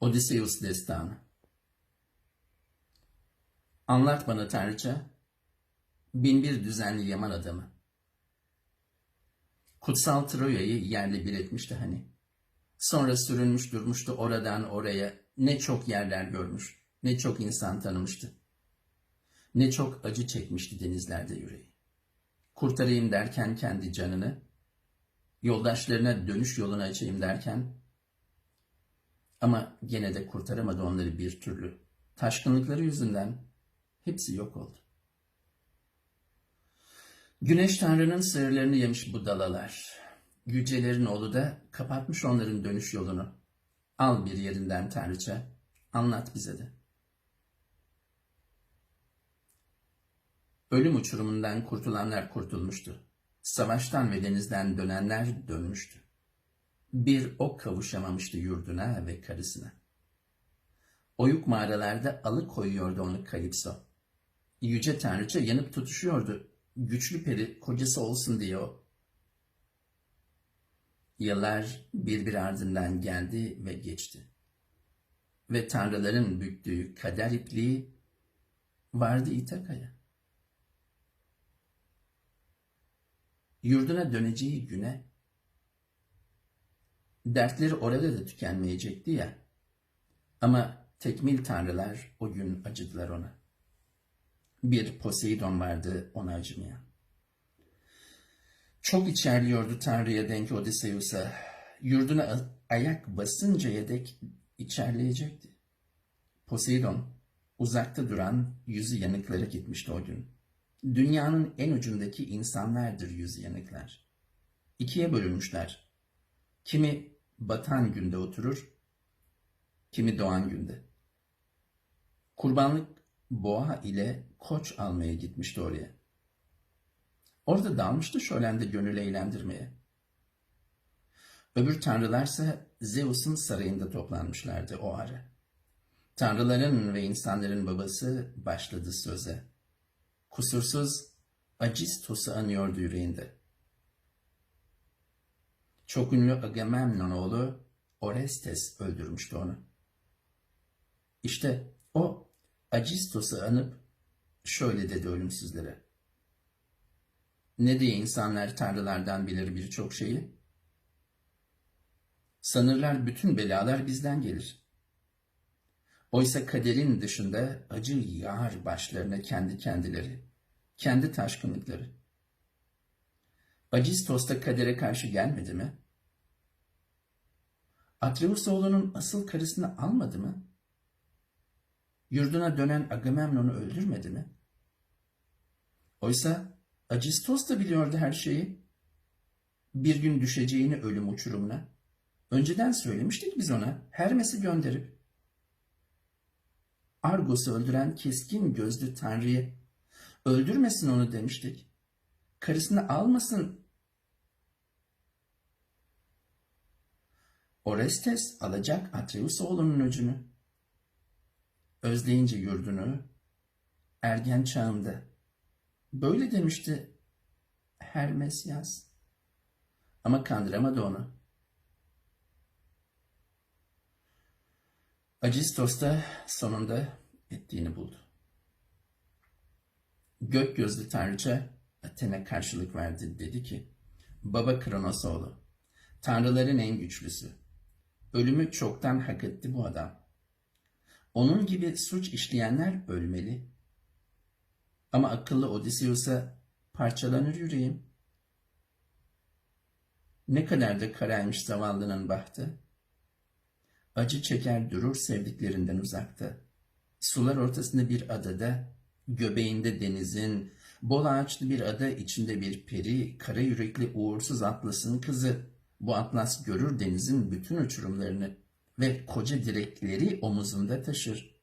Odysseus Destanı Anlat bana Tanrıça, binbir düzenli yaman adamı. Kutsal Troya'yı yerle bir etmişti hani. Sonra sürünmüş durmuştu oradan oraya, ne çok yerler görmüş, ne çok insan tanımıştı. Ne çok acı çekmişti denizlerde yüreği. Kurtarayım derken kendi canını, yoldaşlarına dönüş yolunu açayım derken, ama gene de kurtaramadı onları bir türlü. Taşkınlıkları yüzünden hepsi yok oldu. Güneş Tanrı'nın sırlarını yemiş bu dalalar. Yücelerin oğlu da kapatmış onların dönüş yolunu. Al bir yerinden Tanrıça, anlat bize de. Ölüm uçurumundan kurtulanlar kurtulmuştu. Savaştan ve denizden dönenler dönmüştü. Bir ok kavuşamamıştı yurduna ve karısına. Oyuk mağaralarda alıkoyuyordu onu Kalipso. Yüce Tanrıça yanıp tutuşuyordu. Güçlü peri kocası olsun diye o. Yıllar birbir ardından geldi ve geçti. Ve tanrıların büktüğü kader ipliği vardı İtaka'ya. Yurduna döneceği güne dertleri orada da tükenmeyecekti ya. Ama tekmil tanrılar o gün acıdılar ona. Bir Poseidon vardı ona acımayan. Çok içerliyordu Tanrı'ya denk Odysseus'a. Yurduna ayak basıncaya dek içerleyecekti. Poseidon uzakta duran yüzü yanıklara gitmişti o gün. Dünyanın en ucundaki insanlardır yüzü yanıklar. İkiye bölünmüşler. Kimi batan günde oturur, kimi doğan günde. Kurbanlık boğa ile koç almaya gitmişti oraya. Orada dalmıştı şölende gönül eğlendirmeye. Öbür tanrılarsa Zeus'un sarayında toplanmışlardı o ara. Tanrıların ve insanların babası başladı söze. Kusursuz Acistos'u anıyordu yüreğinde. Çok ünlü Agamemnon oğlu Orestes öldürmüştü onu. İşte o Acistos'u anıp şöyle dedi ölümsüzlere. Ne diye insanlar tanrılardan bilir birçok şeyi? Sanırlar bütün belalar bizden gelir. Oysa kaderin dışında acı yağar başlarına kendi kendileri, kendi taşkınlıkları. Acistos da kadere karşı gelmedi mi? Atreus oğlunun asıl karısını almadı mı? Yurduna dönen Agamemnon'u öldürmedi mi? Oysa Acistos da biliyordu her şeyi. Bir gün düşeceğini ölüm uçurumuna. Önceden söylemiştik biz ona Hermes'i gönderip. Argos'u öldüren keskin gözlü Tanrı'yı öldürmesin onu demiştik. Karısını almasın. Orestes alacak Atreus oğlunun öcünü. Özleyince yurdunu ergen çağında. Böyle demişti Hermes yaz. Ama kandıramadı onu. Acistos da sonunda ettiğini buldu. Gök gözlü tanrıça Athena karşılık verdi dedi ki, Baba Kronos oğlu, tanrıların en güçlüsü. Ölümü çoktan hak etti bu adam. Onun gibi suç işleyenler ölmeli. Ama akıllı Odysseus'a parçalanır yüreğim. Ne kadar da karaymış zavallının bahtı. Acı çeker durur sevdiklerinden uzakta. Sular ortasında bir adada, göbeğinde denizin, bol ağaçlı bir ada içinde bir peri, kara yürekli uğursuz Atlas'ın kızı. Bu Atlas görür denizin bütün uçurumlarını ve koca direkleri omuzunda taşır.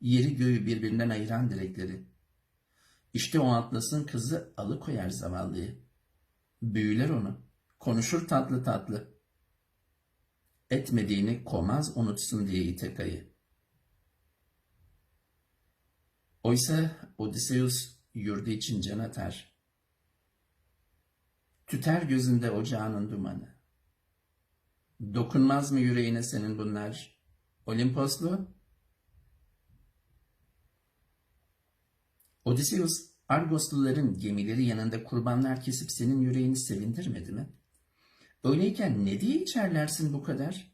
Yeri göğü birbirinden ayıran direkleri. İşte o Atlas'ın kızı alıkoyar zavallıyı. Büyüler onu, konuşur tatlı tatlı etmediğini komaz unutsun diye İteka'yı. Oysa Odysseus yurdu için can atar. Tüter gözünde ocağının dumanı. Dokunmaz mı yüreğine senin bunlar? Olimposlu. Odysseus, Argosluların gemileri yanında kurbanlar kesip senin yüreğini sevindirmedi mi? Öyleyken ne diye içerlersin bu kadar?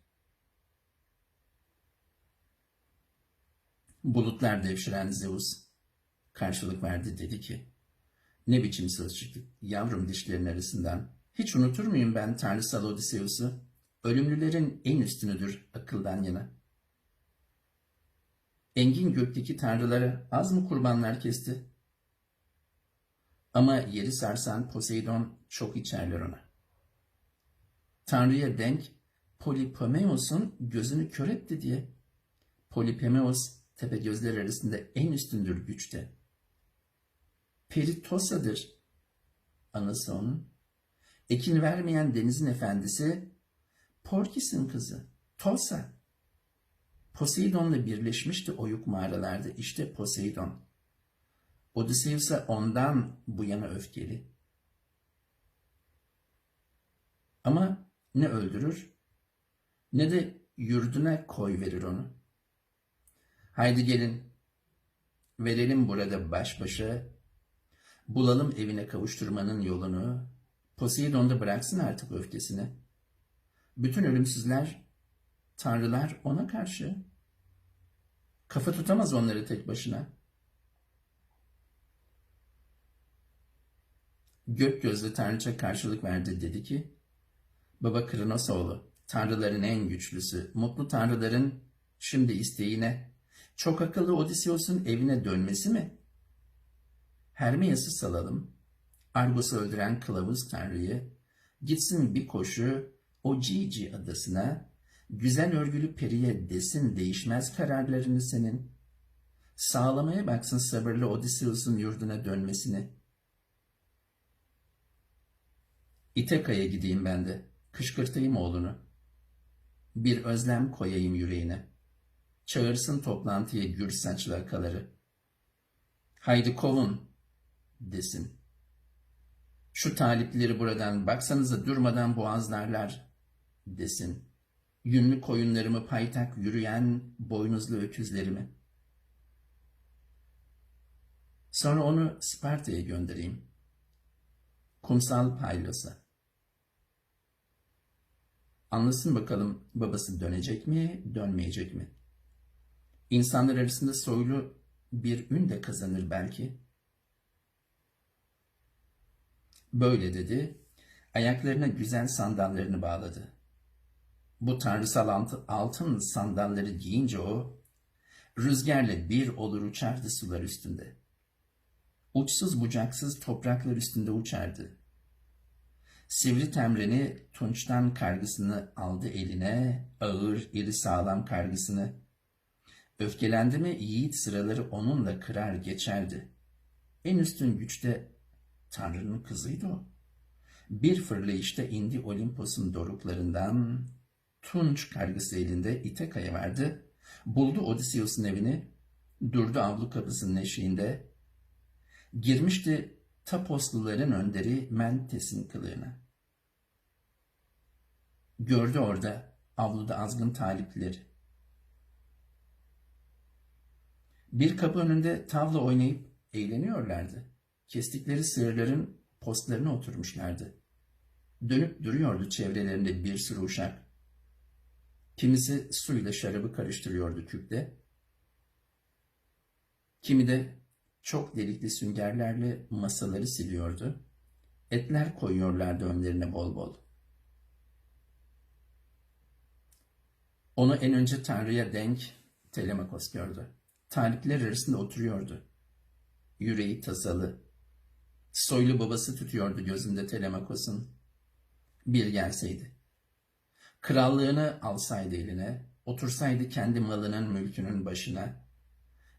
Bulutlar devşiren Zeus karşılık verdi dedi ki, ne biçim söz çıktı yavrum dişlerin arasından. Hiç unutur muyum ben tanrısal Odysseus'u? Ölümlülerin en üstünüdür akıldan yana. Engin gökteki tanrılara az mı kurbanlar kesti? Ama yeri sarsan Poseidon çok içerler ona. Tanrı'ya denk Polipomeos'un gözünü kör etti diye. Polipomeos tepe gözler arasında en üstündür güçte. Peritosa'dır anası onun. Ekin vermeyen denizin efendisi Porkis'in kızı Tosa. Poseidon'la birleşmişti oyuk mağaralarda. İşte Poseidon. Odysseus'a ondan bu yana öfkeli. Ama ne öldürür ne de yurduna koy verir onu. Haydi gelin verelim burada baş başa bulalım evine kavuşturmanın yolunu. Poseidon da bıraksın artık öfkesini. Bütün ölümsüzler, tanrılar ona karşı. Kafa tutamaz onları tek başına. Gök gözlü tanrıça karşılık verdi dedi ki, Baba Kronos oğlu, tanrıların en güçlüsü, mutlu tanrıların şimdi isteğine, çok akıllı Odysseus'un evine dönmesi mi? Hermias'ı salalım, Argos'u öldüren kılavuz tanrıyı, gitsin bir koşu o Cici adasına, güzel örgülü periye desin değişmez kararlarını senin. Sağlamaya baksın sabırlı Odysseus'un yurduna dönmesini. İteka'ya gideyim ben de, kışkırtayım oğlunu. Bir özlem koyayım yüreğine. Çağırsın toplantıya gür saçlı akaları. Haydi kovun, desin. Şu talipleri buradan baksanıza durmadan boğazlarlar, desin. Yünlü koyunlarımı paytak yürüyen boynuzlu öküzlerimi. Sonra onu Sparta'ya göndereyim. Kumsal Paylos'a. Anlasın bakalım babası dönecek mi, dönmeyecek mi? İnsanlar arasında soylu bir ün de kazanır belki. Böyle dedi, ayaklarına güzel sandallarını bağladı. Bu tanrısal altın sandalları giyince o, rüzgarla bir olur uçardı sular üstünde. Uçsuz bucaksız topraklar üstünde uçardı. Sivri temreni tunçtan kargısını aldı eline, ağır, iri sağlam kargısını. Öfkelendi mi yiğit sıraları onunla kırar geçerdi. En üstün güçte Tanrı'nın kızıydı o. Bir fırlayışta indi Olimpos'un doruklarından, tunç kargısı elinde İteka'ya verdi, buldu Odysseus'un evini, durdu avlu kapısının eşiğinde, girmişti Taposluların önderi Mentes'in kılığına. Gördü orada avluda azgın talipleri. Bir kapı önünde tavla oynayıp eğleniyorlardı. Kestikleri sığırların postlarına oturmuşlardı. Dönüp duruyordu çevrelerinde bir sürü uşak. Kimisi suyla şarabı karıştırıyordu küpte. Kimi de çok delikli süngerlerle masaları siliyordu. Etler koyuyorlardı önlerine bol bol. Onu en önce Tanrı'ya denk Telemakos gördü. Talipler arasında oturuyordu. Yüreği tasalı. Soylu babası tutuyordu gözünde Telemakos'un. Bir gelseydi. Krallığını alsaydı eline, otursaydı kendi malının mülkünün başına,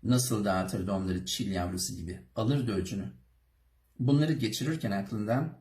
nasıl dağıtırdı onları çil yavrusu gibi, alırdı öcünü. Bunları geçirirken aklından